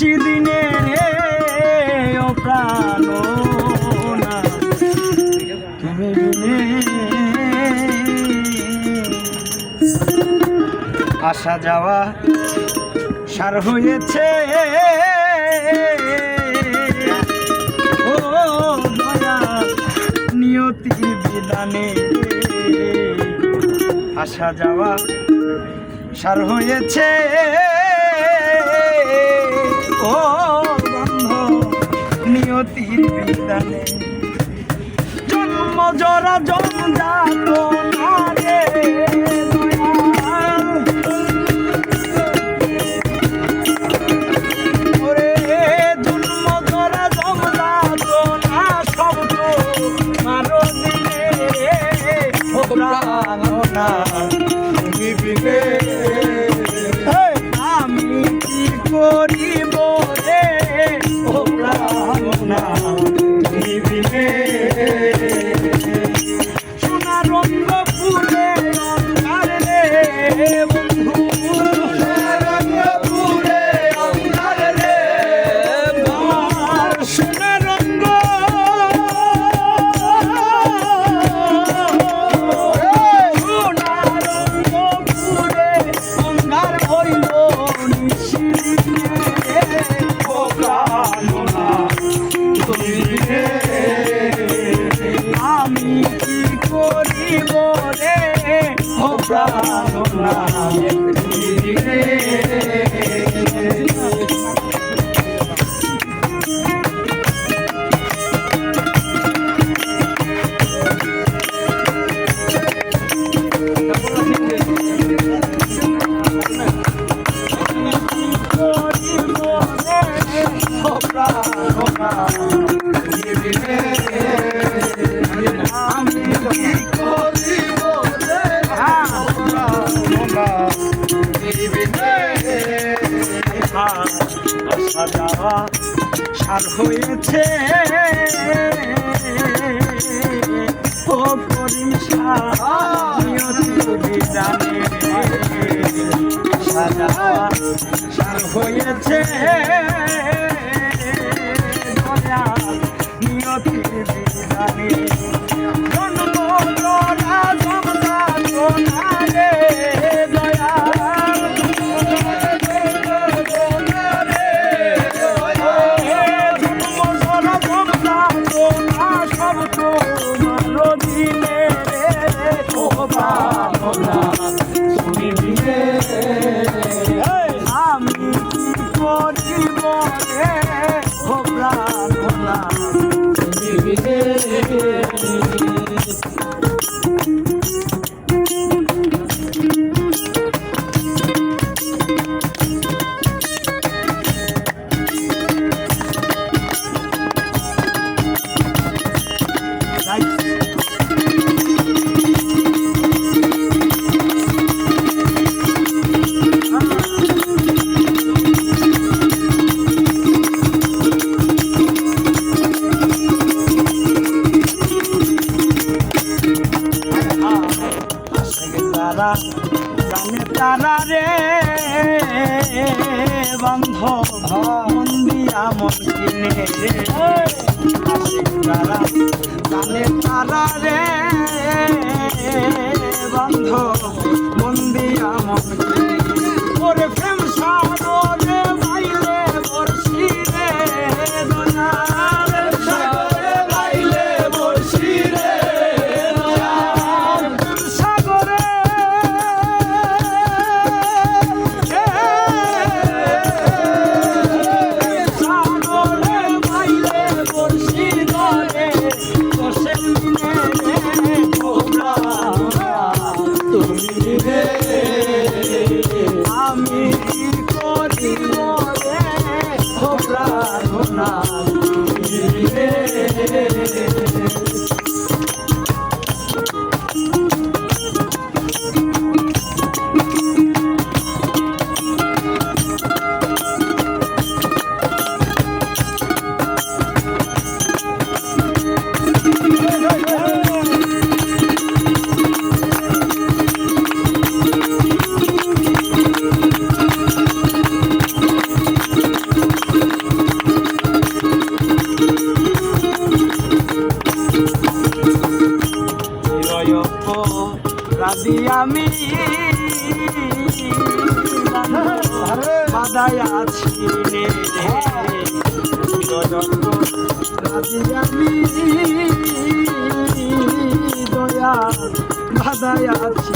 তুমি আসা যাওয়া সার হয়েছে। ও দয়া নিয়তির বিধানে আসা যাওয়া সার হয়েছে। ও বন্ধ নিয়তির জন্ম জরা জঞ্জাত আমি কি করিব রে ও প্রাণনা রে ও প্রাণনা আসা হয়েছে ও করিম যাওয়া সার হয়েছে বন্ধ মন্দিয়া মন কিনে রে। আশিক তারা জানে তারা রে, বন্ধ। মন্দিয়া মন কিনে। ওরে প্রেম সাগরে। কাঁদি আমি। বাদায় আছি কাঁদি আমি দয়া বাদায় আছি